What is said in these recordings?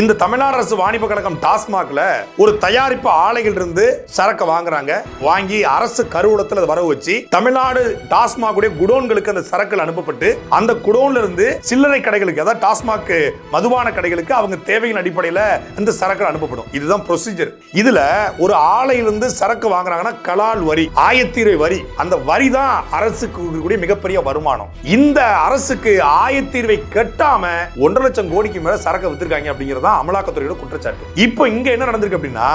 இந்த தமிழ்நாடு அரசு வாணிப கழகம் டாஸ்மாக்ல ஒரு தயாரிப்பு ஆலைகள் இருந்து சரக்கு வாங்குறாங்க. வாங்கி அரசு கருவூலத்தில் அதை வரவு வச்சு தமிழ்நாடு டாஸ்மாக் குடோன்களுக்கு அந்த சரக்குகள் அனுப்பப்பட்டு அந்த குடோன்ல இருந்து சில்லறை கடைகளுக்கு அதாவது டாஸ்மாக் மதுபான கடைகளுக்கு அவங்க தேவையின் அடிப்படையில் இந்த சரக்குகள் அனுப்பப்படும். இதுதான் ப்ரொசீஜர் இதுல ஒரு ஆலையிலிருந்து சரக்கு வாங்குறாங்கன்னா கலால் வரி ஆயத்தீரை வரி அந்த வரி தான் அரசுக்கு கூடிய மிகப்பெரிய வருமானம். இந்த அரசுக்கு ஆயத்தீர்வை கட்டாம ஒன்றரை லட்சம் கோடிக்கு மேல சரக்கு வித்திருக்காங்க அப்படிங்கிறது தான் அமலாக்கத்துறையோட குற்றச்சாட்டு. இப்போ இங்க என்ன நடந்திருக்கு அப்படின்னா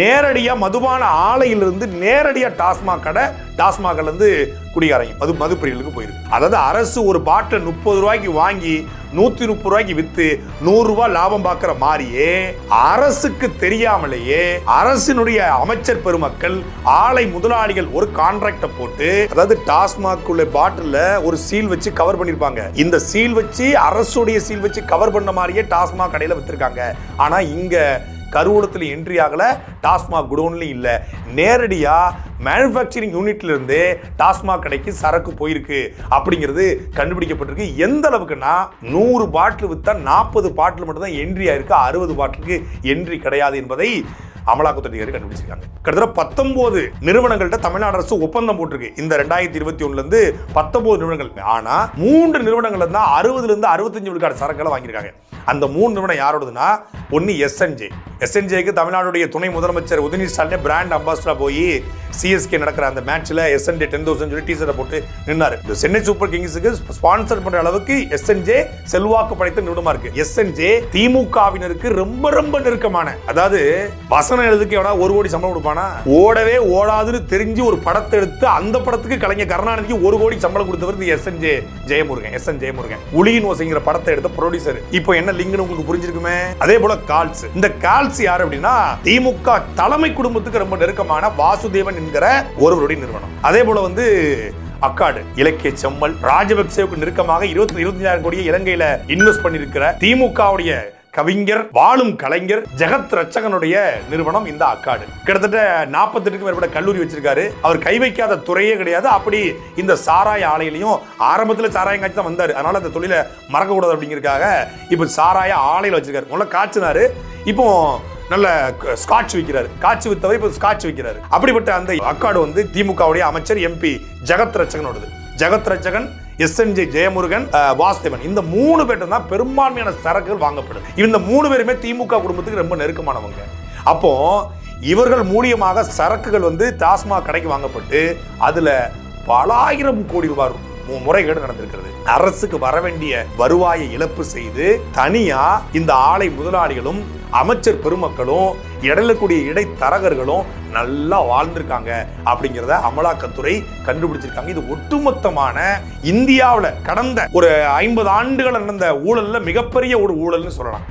நேரடியாக மதுபான ஆலையிலிருந்து நேரடியாக டாஸ்மாக் கடை டாஸ்மாக்லேருந்து குடிகாரங்க மது மதுப்பிரியலுக்கு போயிருக்கு. அதாவது அரசு ஒரு பாட்டில் முப்பது ரூபாய்க்கு வாங்கி நூத்தி முப்பது ரூபாய்க்கு வித்து நூறு ரூபாய் லாபம் பார்க்கிற மாதிரியே அரசுக்கு தெரியாமலேயே அரசினுடைய அமைச்சர் பெருமக்கள் ஆலை முதலாளிகள் ஒரு கான்ட்ராக்ட போட்டு அதாவது டாஸ்மாக் உள்ள பாட்டில் ஒரு சீல் வச்சு கவர் பண்ணிருப்பாங்க. இந்த சீல் வச்சு அரசுடைய சீல் வச்சு கவர் பண்ண மாதிரியே டாஸ்மாக் கடையில வித்திருக்காங்க. ஆனா இங்க கருவூலத்தில் என்ட்ரி ஆகலை டாஸ்மாக் குடோன்லையும் இல்லை. நேரடியாக மேனுஃபேக்சரிங் யூனிட்லேருந்து டாஸ்மாக் கடைக்கு சரக்கு போயிருக்கு. அப்படிங்கிறது கண்டுபிடிக்கப்பட்டிருக்கு. எந்த அளவுக்குன்னா நூறு பாட்டில் விற்றா நாற்பது பாட்டில் மட்டும்தான் என்ட்ரி ஆயிருக்கு. அறுபது பாட்டிலுக்கு என்ட்ரி கிடையாது என்பதை அமலாக்கத்துறை அதிகாரி கண்டுபிடிச்சிருக்காங்க. கிட்டத்தட்ட பத்தொன்பது நிறுவனங்கள்ட்ட தமிழ்நாடு அரசு ஒப்பந்தம் போட்டிருக்கு. இந்த ரெண்டாயிரத்தி இருபத்தி ஒண்ணுல இருந்து பத்தொன்பது நிறுவனங்கள். ஆனா மூன்று நிறுவனங்கள் தான் அறுபதுல இருந்து அறுபத்தஞ்சு விழுக்காடு சரக்குகளை வாங்கியிருக்காங்க. அந்த மூணு நிறுவனம் யாரோடதுன்னா ஒன்று எஸ்என்ஜே எஸ்என்ஜேக்கு தமிழ்நாடுடைய துணை முதலமைச்சர் உதயநிதி ஸ்டாலினே பிராண்ட் அம்பாசிடர் போய் சிஎஸ்கே நடக்கிற அந்த மேட்ச்ல எஸ்என்ஜே டென் தௌசண்ட் சொல்லி டீசரை போட்டு நின்னார். இந்த சென்னை சூப்பர் கிங்ஸுக்கு ஸ்பான்சர் பண்ற அளவுக்கு எஸ்என்ஜே செல்வாக்கு படைத்த நிறுவனமா இருக்கு. எஸ்என்ஜே திமுகவினருக்கு ரொம்ப ரொம்ப நெருக்கமான அதாவது வசனம் எழுதுக்கு எவனா ஒரு கோடி சம்பளம் கொடுப்பானா? ஓடவே ஓடாதுன்னு தெரிஞ்சு ஒரு படத்தை எடுத்து அந்த படத்துக்கு கலைஞர் கருணாநிதிக்கு ஒரு கோடி சம்பளம் கொடுத்தவர் S N J Jayamurugan S N Jayamurugan. உளியின் ஓசைங்கிற படத்தை எடுத்த ப்ரொடியூசர் இப்போ என்ன லிங்க்னு உங்களுக்கு புரிஞ்சிருக்குமே? அதே போல கால்ஸ். இந்த கால்ஸ் யார் அப்படின்னா திமுக தலைமை குடும்பத்துக்கு ரொம்ப நெருக்கமான வாசுதேவன் என்கிற ஒருவருடைய நிறுவனம். அதே போல வந்து அக்காடு இலக்கிய செம்மல் ராஜபக்சேவுக்கு நெருக்கமாக இருபத்தி இருபத்தஞ்சாயிரம் கோடியை இலங்கையில இன்வெஸ்ட் பண்ணிருக்கிற திமுகவுடைய கவிஞர் வாழும் கலைஞர் ஜெகத் ரச்சகனுடைய நிறுவனம் இந்த அக்காடு கிட்டத்தட்ட நாற்பத்தெட்டுக்கு மேற்பட்ட கல்லூரி வச்சிருக்காரு. அவர் கை வைக்காத துறையே கிடையாது. அப்படி இந்த சாராய ஆலையிலையும் ஆரம்பத்தில் சாராயம் காய்ச்சி தான் வந்தார். அதனால அந்த தொழிலை மறக்கக்கூடாது அப்படிங்கிறதுக்காக இப்போ சாராய ஆலையில் வச்சிருக்காரு. முதல்ல காய்ச்சினாரு. இப்போ நல்ல ஸ்காட்ச் விற்கிறாரு காட்சி வித்தவர் இப்போ ஸ்காட்ச் விற்கிறாரு அப்படிப்பட்ட அந்த அக்காடு வந்து திமுகவுடைய அமைச்சர் எம்பி ஜெகத் ரச்சகனோடது ஜெகத் ரச்சகன் எஸ்என்ஜே ஜெயமுருகன் வாசுதேவன். இந்த மூணு பேர்ட்ட தான் பெரும்பான்மையான சரக்குகள் வாங்கப்படும். இந்த மூணு பேருமே திமுக குடும்பத்துக்கு ரொம்ப நெருக்கமானவங்க. அப்போ இவர்கள் மூலியமாக சரக்குகள் வந்து டாஸ்மாக் கடைக்கு வாங்கப்பட்டு அதுல பலாயிரம் கோடி ரூபாய் முறைகேடு நடந்திருக்கிறது. அரசுக்கு வர வேண்டிய வருவாயை இழப்பு செய்து தனியா இந்த ஆலை முதலாளிகளும் அமைச்சர் பெருமக்களும் இடலக்கூடிய இடைத்தரகர்களும் நல்லா வாழ்ந்திருக்காங்க அப்படிங்கிறத அமலாக்கத்துறை கண்டுபிடிச்சிருக்காங்க. இது ஒட்டுமொத்தமான இந்தியாவில் கடந்த ஒரு ஐம்பது ஆண்டுகள் நடந்த ஊழல்ல மிகப்பெரிய ஒரு ஊழல்னு சொல்லலாம்.